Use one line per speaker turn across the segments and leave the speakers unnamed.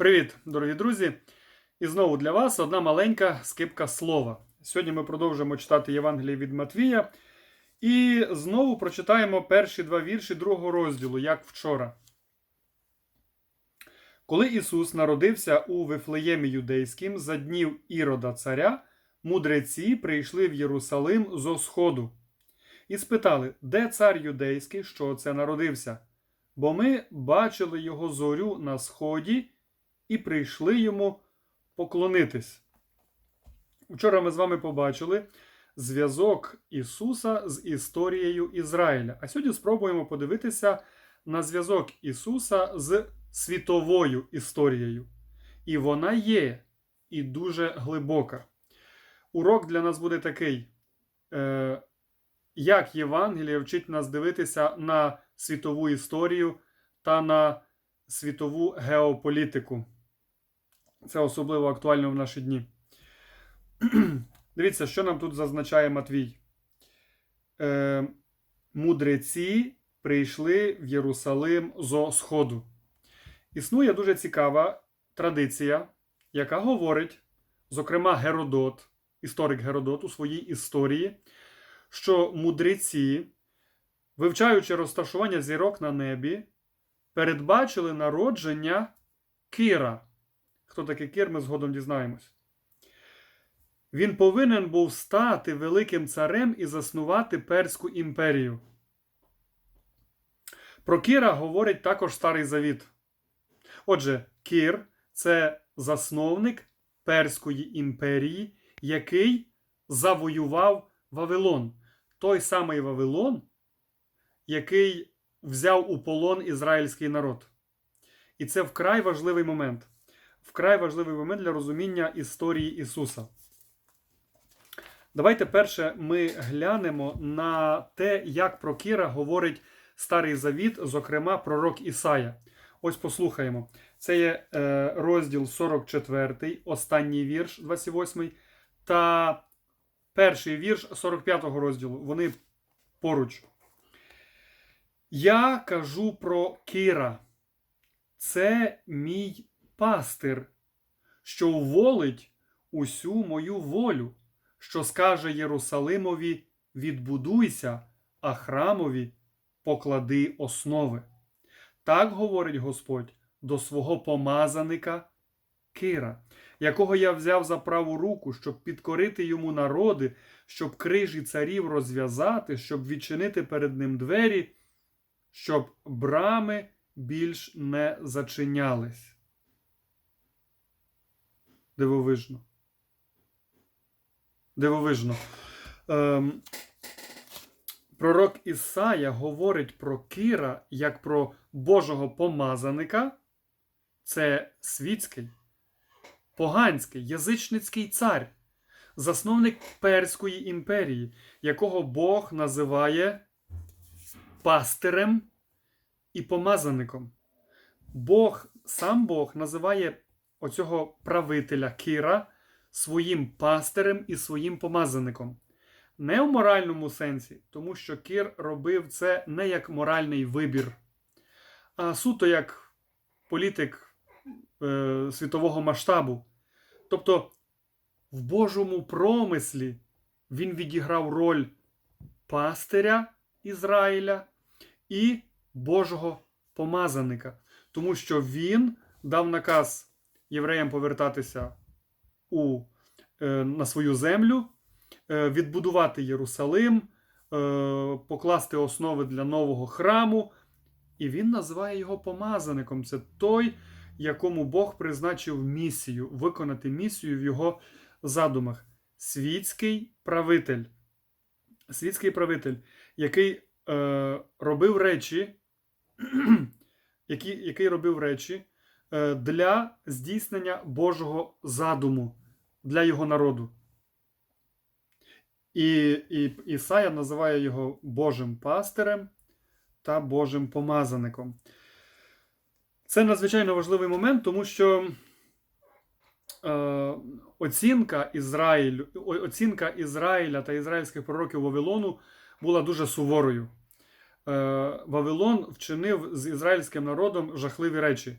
Привіт, дорогі друзі! І знову для вас одна маленька скипка слова. Сьогодні ми продовжуємо читати Євангеліє від Матвія. І знову прочитаємо перші два вірші другого розділу, як вчора. Коли Ісус народився у Вифлеємі Юдейським за днів Ірода царя, мудреці прийшли в Єрусалим зо сходу і спитали, де цар юдейський, що це народився? Бо ми бачили його зорю на сході і прийшли йому поклонитись. Вчора ми з вами побачили зв'язок Ісуса з історією Ізраїля. А сьогодні спробуємо подивитися на зв'язок Ісуса з світовою історією. І вона є і дуже глибока. Урок для нас буде такий. Е, як Євангеліє вчить нас дивитися на світову історію та на світову геополітику. Це особливо актуально в наші дні. Дивіться, що нам тут зазначає Матвій. Е, мудреці прийшли в Єрусалим зо Сходу. Існує дуже цікава традиція, яка говорить, зокрема, Геродот, історик Геродот у своїй історії, що мудреці, вивчаючи розташування зірок на небі, передбачили народження Кира. Хто такий Кир, ми згодом дізнаємось. Він повинен був стати великим царем і заснувати Перську імперію. Про Кіра говорить також Старий Завіт. Отже, Кір це засновник Перської імперії, який завоював Вавилон. Той самий Вавилон, який взяв у полон ізраїльський народ. І це вкрай важливий момент. Вкрай важливий момент для розуміння історії Ісуса. Давайте перше ми глянемо на те, як про Кіра говорить Старий Завіт, зокрема пророк Ісая. Ось послухаємо. Це є е, розділ 44, останній вірш, 28, та перший вірш 45 розділу. Вони поруч. Я кажу про Кіра. Це мій пастир, що уволить усю мою волю, що скаже Єрусалимові: відбудуйся, а храмові поклади основи. Так говорить Господь до свого помазаника Кира, якого я взяв за праву руку, щоб підкорити йому народи, щоб крижі царів розв'язати, щоб відчинити перед ним двері, щоб брами більш не зачинялись. Дивовижно. Дивовижно. Ем, пророк Ісая говорить про Кіра як про Божого помазаника. Це світський, поганський, язичницький цар, засновник Перської імперії, якого Бог називає пастирем і помазаником. Бог, сам Бог називає оцього правителя Кира своїм пастирем і своїм помазаником. Не в моральному сенсі, тому що Кир робив це не як моральний вибір, а суто як політик е, світового масштабу. Тобто в Божому промислі він відіграв роль пастиря Ізраїля і Божого помазаника, тому що він дав наказ євреям повертатися у, е, на свою землю, е, відбудувати Єрусалим, е, покласти основи для нового храму. І він називає його помазаником. Це той, якому Бог призначив місію, виконати місію в його задумах. Світський правитель, світський правитель, який е, робив речі, який, який робив речі для здійснення Божого задуму для його народу. І, і Ісая називає його Божим пастирем та Божим помазаником. Це надзвичайно важливий момент, тому що е, оцінка, Ізраїлю, оцінка Ізраїля та ізраїльських пророків Вавилону була дуже суворою. Е, Вавилон вчинив з ізраїльським народом жахливі речі.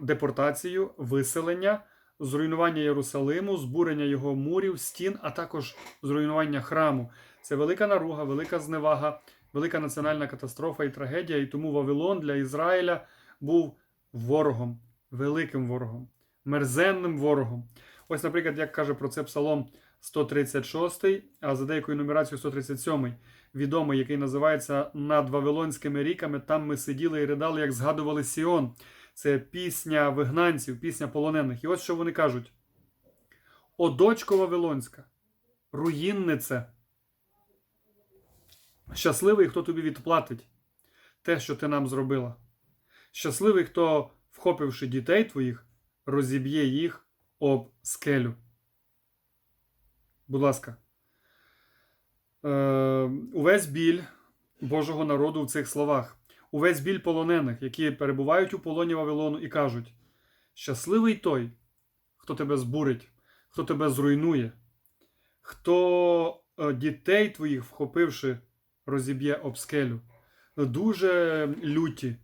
Депортацію, виселення, зруйнування Єрусалиму, збурення його мурів, стін, а також зруйнування храму. Це велика наруга, велика зневага, велика національна катастрофа і трагедія. І тому Вавилон для Ізраїля був ворогом, великим ворогом, мерзенним ворогом. Ось, наприклад, як каже про це Псалом 136, а за деякою нумерацією 137, відомий, який називається Над Вавилонськими ріками. Там ми сиділи і ридали, як згадували Сіон. Це пісня вигнанців, пісня полонених. І ось що вони кажуть: О, дочко Вавилонська, руїннице. Щасливий, хто тобі відплатить те, що ти нам зробила. Щасливий, хто, вхопивши дітей твоїх, розіб'є їх об скелю. Будь ласка. Е, увесь біль Божого народу в цих словах. Увесь біль полонених, які перебувають у полоні Вавилону і кажуть: щасливий той, хто тебе збурить, хто тебе зруйнує, хто е, дітей твоїх, вхопивши, розіб'є об скелю. Дуже люті,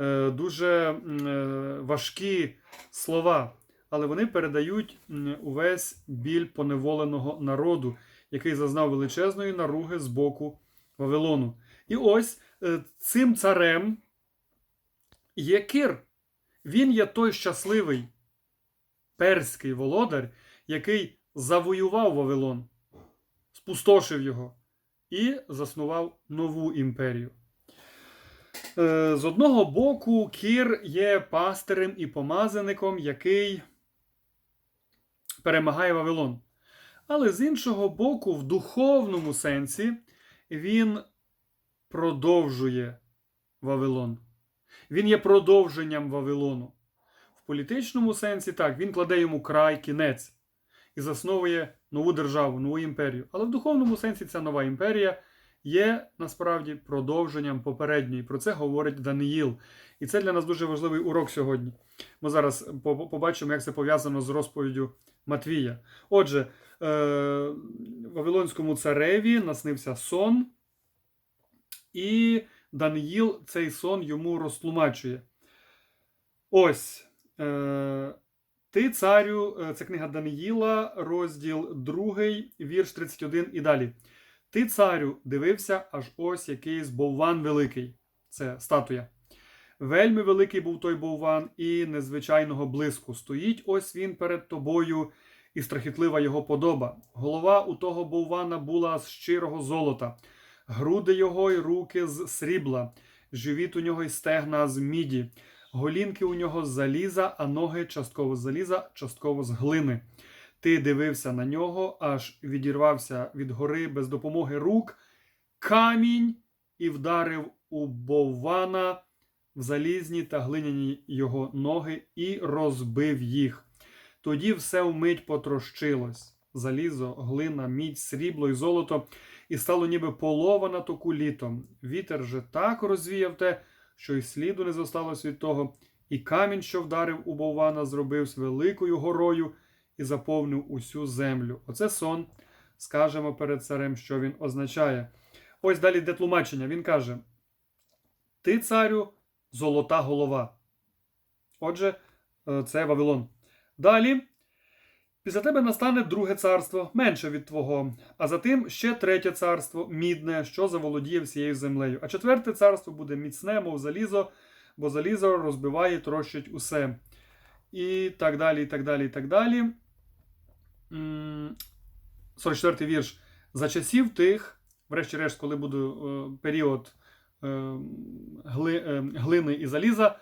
е, дуже е, важкі слова, але вони передають увесь біль поневоленого народу, який зазнав величезної наруги з боку Вавилону. І ось е, цим царем є Кир. Він є той щасливий перський володар, який завоював Вавилон, спустошив його і заснував нову імперію. Е, З одного боку, Кір є пастирем і помазаником, який перемагає Вавилон. Але з іншого боку, в духовному сенсі, він продовжує Вавилон. Він є продовженням Вавилону. В політичному сенсі так, він кладе йому край, кінець і засновує нову державу, нову імперію. Але в духовному сенсі ця нова імперія є насправді продовженням попередньої. Про це говорить Даниїл. І це для нас дуже важливий урок сьогодні. Ми зараз побачимо, як це пов'язано з розповіддю Матвія. Отже, е, Вавилонському цареві наснився сон, і Даниїл цей сон йому розтлумачує. Ось. Е, ти, царю, е, це книга Даниїла, розділ 2, вірш 31 і далі. Ти, царю, дивився, аж ось якийсь бовван великий. Це статуя. Вельми великий був той бовван і незвичайного блиску. Стоїть ось він перед тобою, і страхітлива його подоба. Голова у того боввана була з щирого золота, груди його й руки з срібла, живіт у нього й стегна з міді, голінки у нього з заліза, а ноги частково з заліза, частково з глини. Ти дивився на нього, аж відірвався від гори без допомоги рук, камінь і вдарив у боввана в залізні та глиняні його ноги і розбив їх. Тоді все вмить потрощилось залізо, глина, мідь, срібло і золото, і стало ніби полова на току літом. Вітер же так розвіяв те, що й сліду не зосталось від того, і камінь, що вдарив у боввана, зробився великою горою і заповнив усю землю. Оце сон. Скажемо перед царем, що він означає. Ось далі йде тлумачення. Він каже: Ти, царю, золота голова. Отже, е, це Вавилон. Далі. Після тебе настане друге царство, менше від твого, а за тим ще третє царство, мідне, що заволодіє всією землею. А четверте царство буде міцне, мов залізо, бо залізо розбиває, трощить усе. І так далі, і так далі, і так далі. М, 44-й вірш. За часів тих, врешті-решт, коли буде е, період е, е, глини і заліза,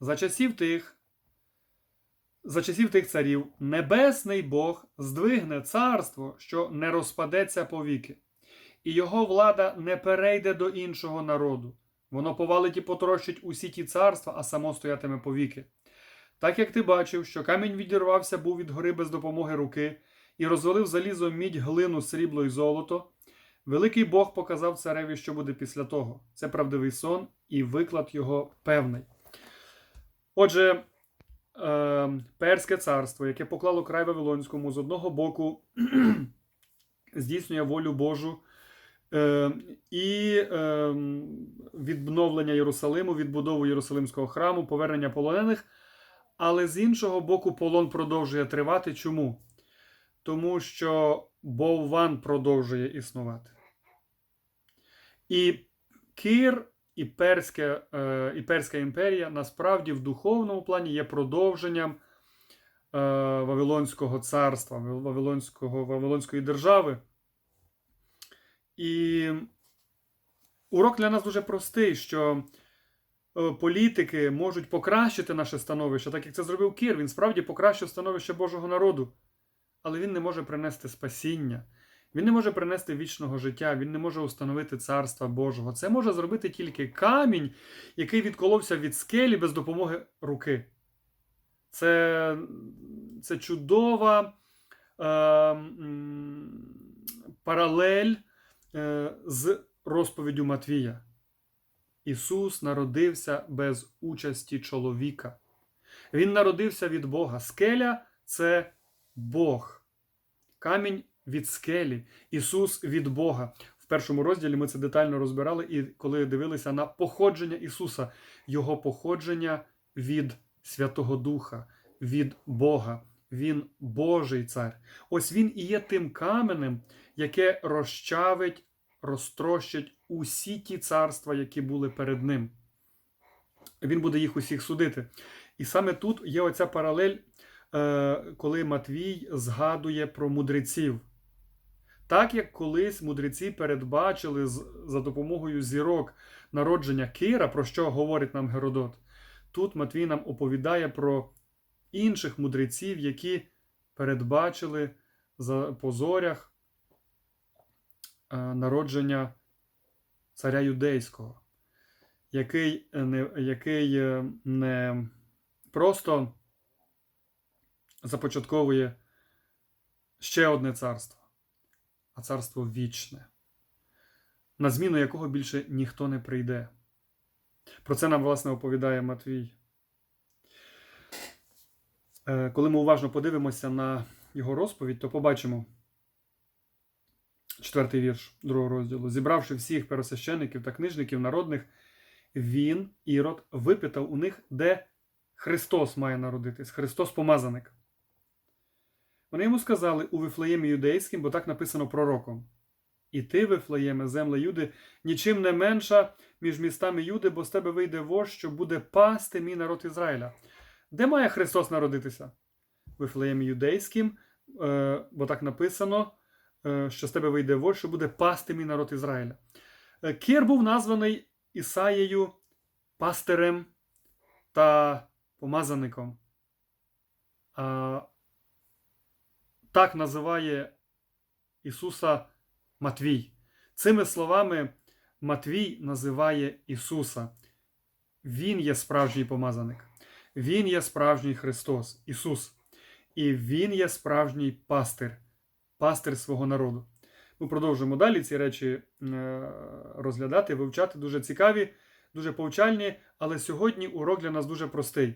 за часів тих, за часів тих царів, небесний Бог здвигне царство, що не розпадеться повіки, і його влада не перейде до іншого народу. Воно повалить і потрощить усі ті царства, а само стоятиме повіки. Так як ти бачив, що камінь відірвався був від гори без допомоги руки, і розвалив залізо мідь, глину, срібло і золото, великий Бог показав цареві, що буде після того. Це правдивий сон, і виклад його певний. Отже, е, Перське царство, яке поклало край Вавилонському, з одного боку здійснює волю Божу е, і е, відновлення Єрусалиму, відбудову Єрусалимського храму, повернення полонених. Але з іншого боку, полон продовжує тривати. Чому? Тому що Бовван продовжує існувати. І Кир і Перська, е, і Перська імперія насправді в духовному плані є продовженням е, Вавилонського царства, Вавилонського, Вавилонської держави. І урок для нас дуже простий, що е, політики можуть покращити наше становище, так як це зробив Кир. Він справді покращив становище Божого народу, але він не може принести спасіння. Він не може принести вічного життя, він не може установити царства Божого. Це може зробити тільки камінь, який відколовся від скелі без допомоги руки. Це це чудова е, паралель е, з розповіддю Матвія. Ісус народився без участі чоловіка. Він народився від Бога. Скеля це Бог. Камінь від скелі, Ісус від Бога. В першому розділі ми це детально розбирали, і коли дивилися на походження Ісуса, Його походження від Святого Духа, від Бога. Він Божий цар. Ось він і є тим каменем, яке розчавить, розтрощить усі ті царства, які були перед ним. Він буде їх усіх судити. І саме тут є оця паралель, е, коли Матвій згадує про мудреців. Так як колись мудреці передбачили за допомогою зірок народження Кира, про що говорить нам Геродот, тут Матвій нам оповідає про інших мудреців, які передбачили за позорях е, народження царя юдейського, який не, який е, не просто започатковує ще одне царство а царство вічне, на зміну якого більше ніхто не прийде. Про це нам, власне, оповідає Матвій. Е, коли ми уважно подивимося на його розповідь, то побачимо четвертий вірш другого розділу. Зібравши всіх пересвящеників та книжників народних, він, Ірод, випитав у них, де Христос має народитись, Христос помазаник. Вони йому сказали у Вифлеємі юдейським, бо так написано пророком. І ти, Вифлеєме, земле Юди, нічим не менша між містами Юди, бо з тебе вийде вождь, що буде пасти мій народ Ізраїля. Де має Христос народитися? Вифлеємі юдейським, е, бо так написано, е, що з тебе вийде вождь, що буде пасти мій народ Ізраїля. Е, Кір був названий Ісаєю пастирем та помазаником. Так називає Ісуса Матвій. Цими словами Матвій називає Ісуса. Він є справжній помазаник. Він є справжній Христос, Ісус. І Він є справжній пастир, пастир свого народу. Ми продовжуємо далі ці речі е, розглядати, вивчати. Дуже цікаві, дуже повчальні, але сьогодні урок для нас дуже простий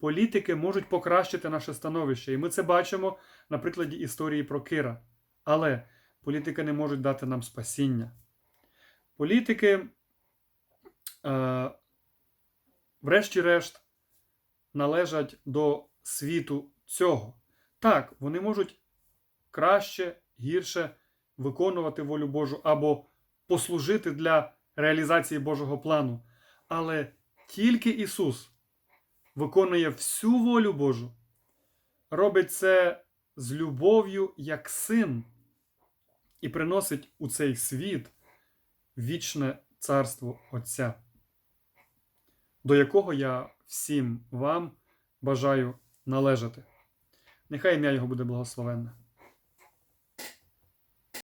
політики можуть покращити наше становище. І ми це бачимо на прикладі історії про Кира. Але політики не можуть дати нам спасіння. Політики, е, врешті-решт, належать до світу цього. Так, вони можуть краще, гірше виконувати волю Божу або послужити для реалізації Божого плану. Але тільки Ісус виконує всю волю Божу, робить це з любов'ю як син і приносить у цей світ вічне царство Отця, до якого я всім вам бажаю належати. Нехай ім'я Його буде благословенне.